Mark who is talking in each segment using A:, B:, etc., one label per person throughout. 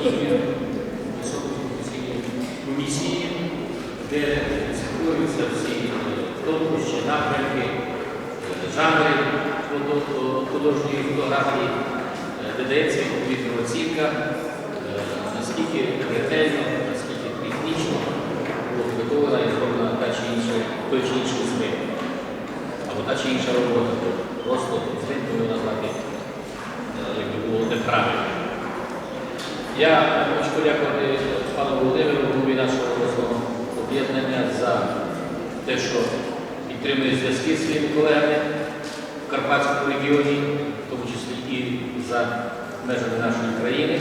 A: по їхньої високопрофесійній комісії, де цікавуються всі е, напрямки, е, жанри художньої фотографії, е, де відповідна оцінка, е, наскільки ретельно, наскільки технічно підготовлена і зроблена та чи інша, той чи інший змін, або та чи інша робота. Просто змін повинна назвати, е, якби було неправильно. Я хочу подякувати пану Володимиру, голові нашого обласного об'єднання за те, що підтримує зв'язки зі своїми колегами в Карпатському регіоні, в тому числі і за межами нашої країни,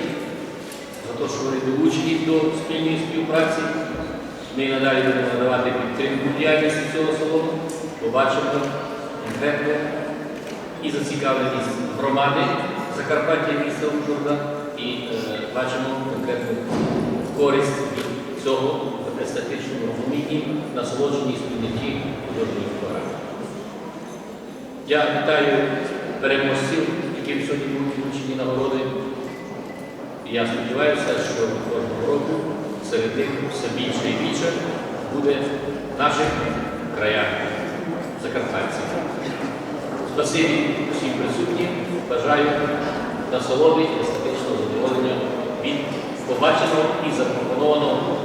A: за те, що вони долучені до спільної співпраці. Ми надалі будемо надавати підтримку діяльності цього салону, побачимо конкретно і зацікавленість громади Закарпаття міста Ужгорода, і е, бачимо конкретну користь від цього в естетичному розумінні, насолодженні і сприйнятті художньої фотографії. Я вітаю переможців, яким сьогодні будуть вручені нагороди. Я сподіваюся, що кожного року серед них все більше і більше буде в наших краях закарпатців. Спасибі всім присутнім. Бажаю насолоди задоволення від побаченого і запропонованого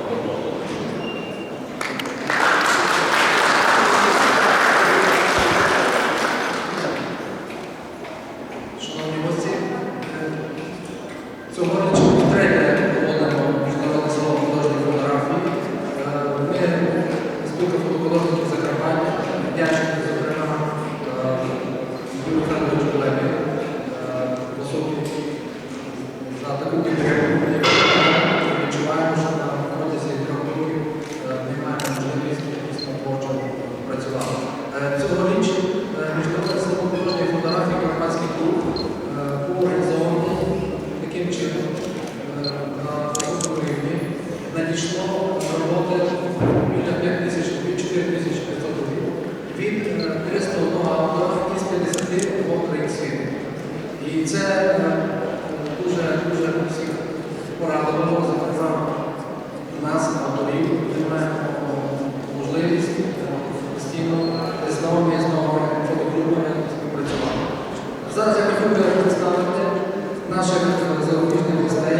B: Зараз я хотів би представити наших зарубіжних гостей,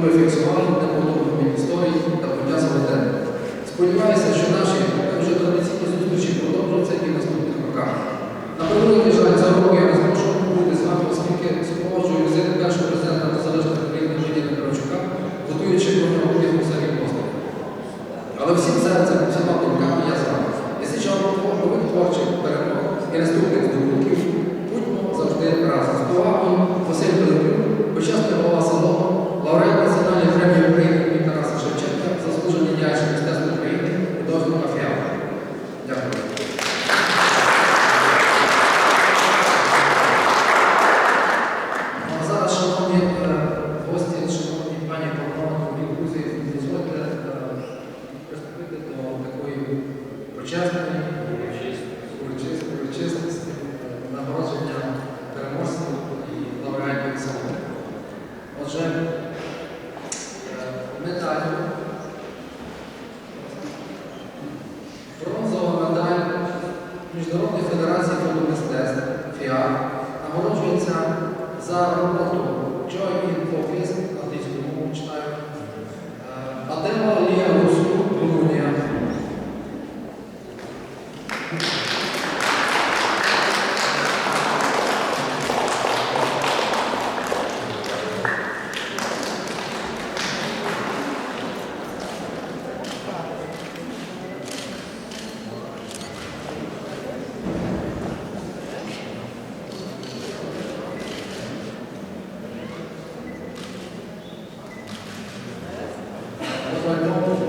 B: коли фіксували неподобні історії Just Lord,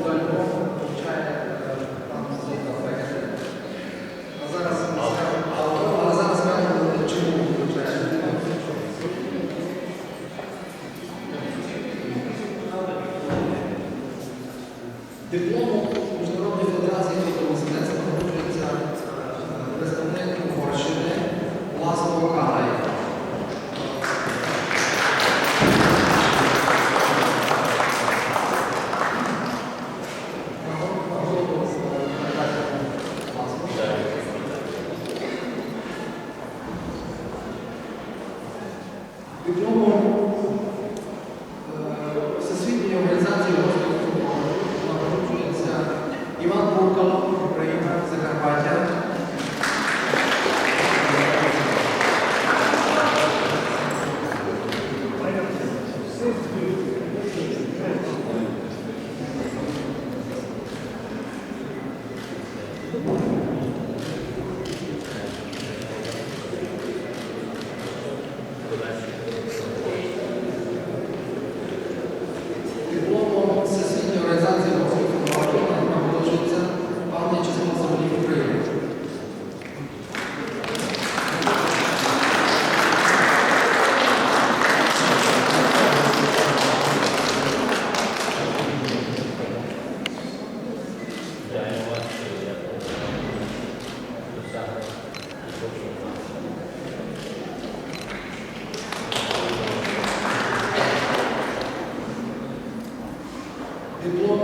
B: de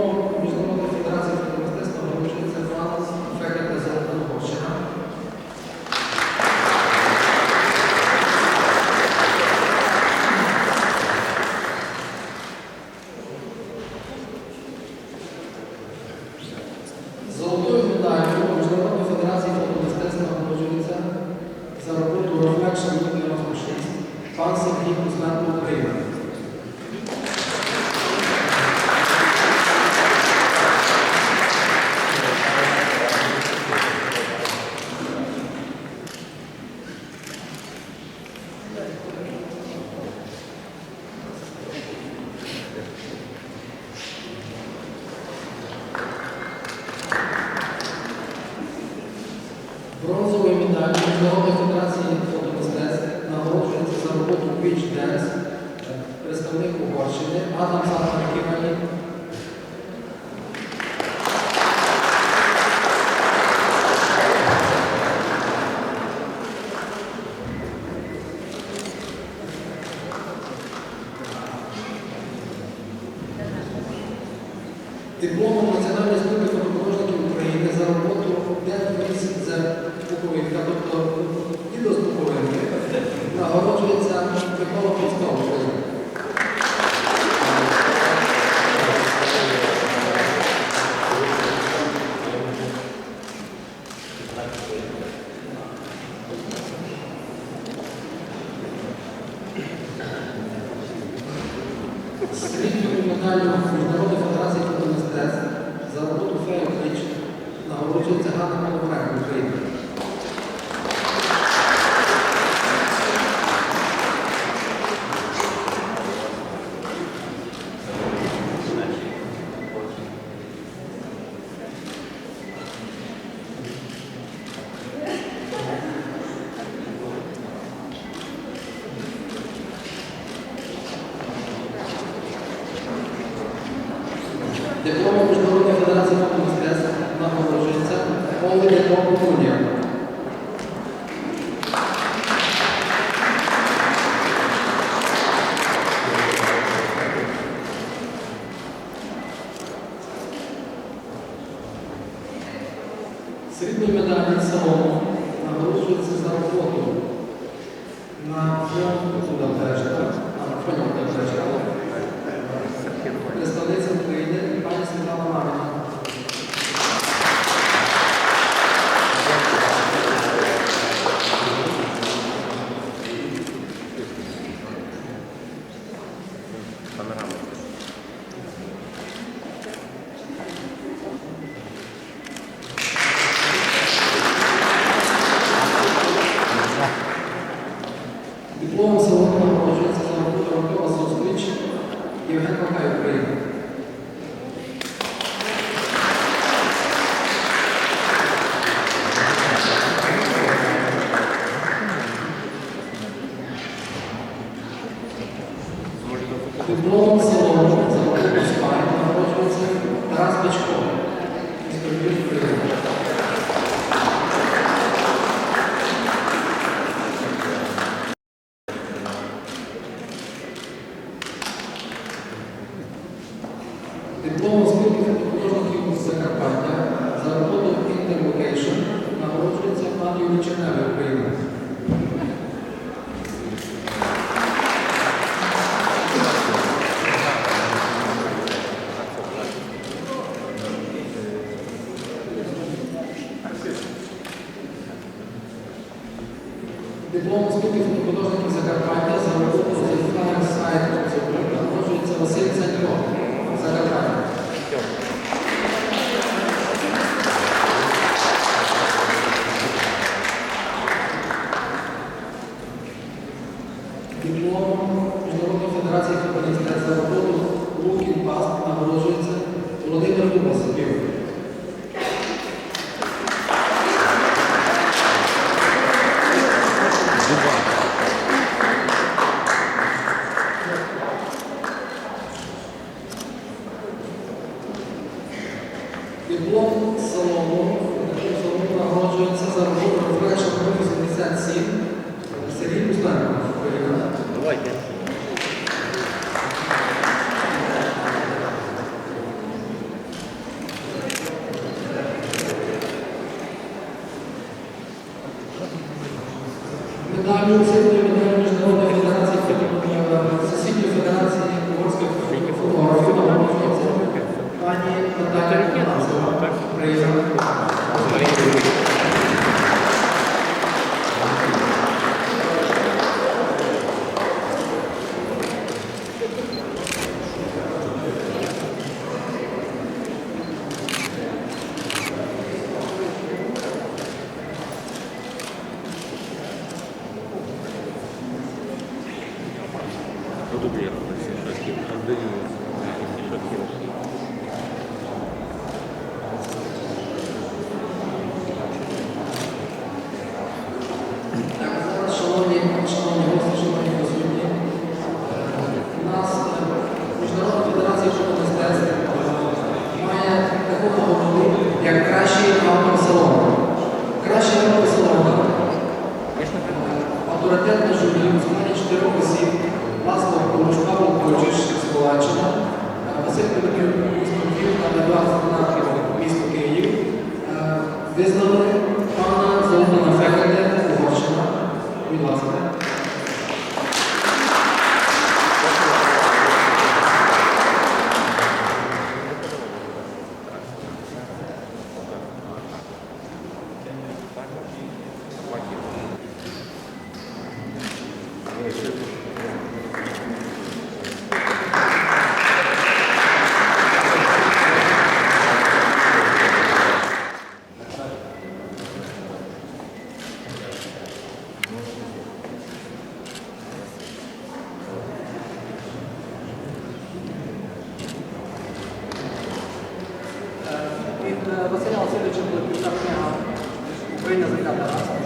B: Міжнародної федерації фотомистецтв нагороджується за роботу Beach Dance е, представник Угорщини Адам Сахар Ківані. Комунального міжнародної федерації фотомистецтв за роботу феєрич нагороджується Ганна Малокай України. そうなんです。Диплом Міжнародної федерації футболістів за роботу Лукін Паск нагороджується Володимир Дубасовів. може бути ця книга Україна земля Тараса.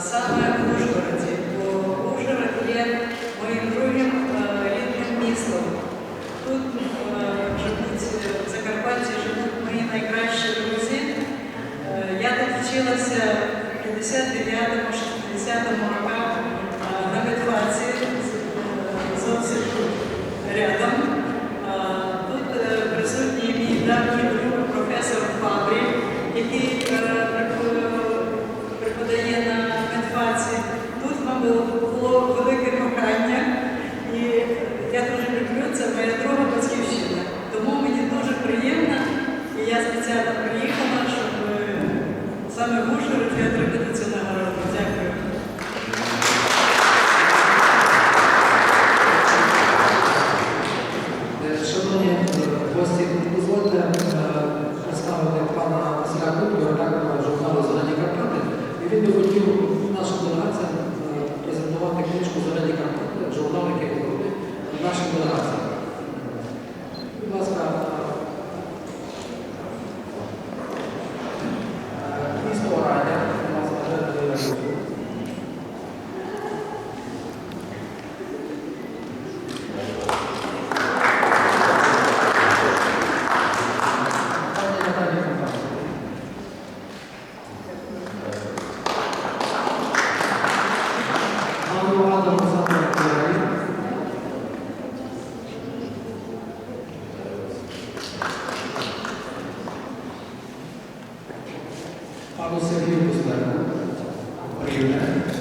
C: саме в Ужгороді, бо Ужгород є моїм другим е, рідним містом. Тут е, в Закарпатті живуть мої найкращі друзі. Е, я тут вчилася в
D: 59-60-му Para o servir-vos da Obrigado.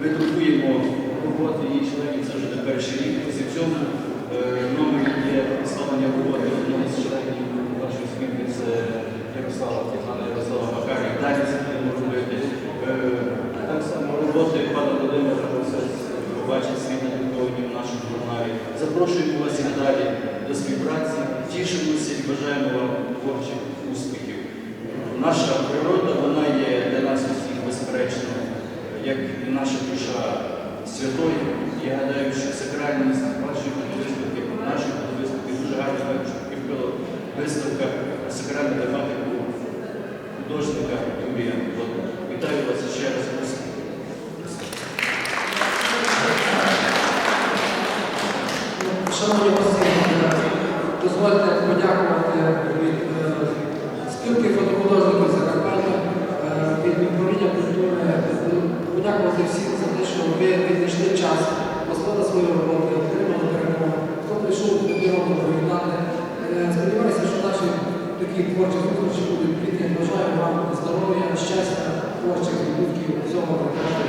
D: ми друкуємо роботи її членів, це вже не перший рік.
B: Після цього дозвольте подякувати від е, спілки фотохудожників Закарпаття, е, від управління культури, подякувати всім за те, що ви віднайшли час, послали свою роботу, отримали перемогу. Хто прийшов до нього доповідати. Е, сподіваюся, що наші такі творчі зустрічі будуть плідні. Бажаю вам здоров'я, щастя, творчих відбутків, всього доброго.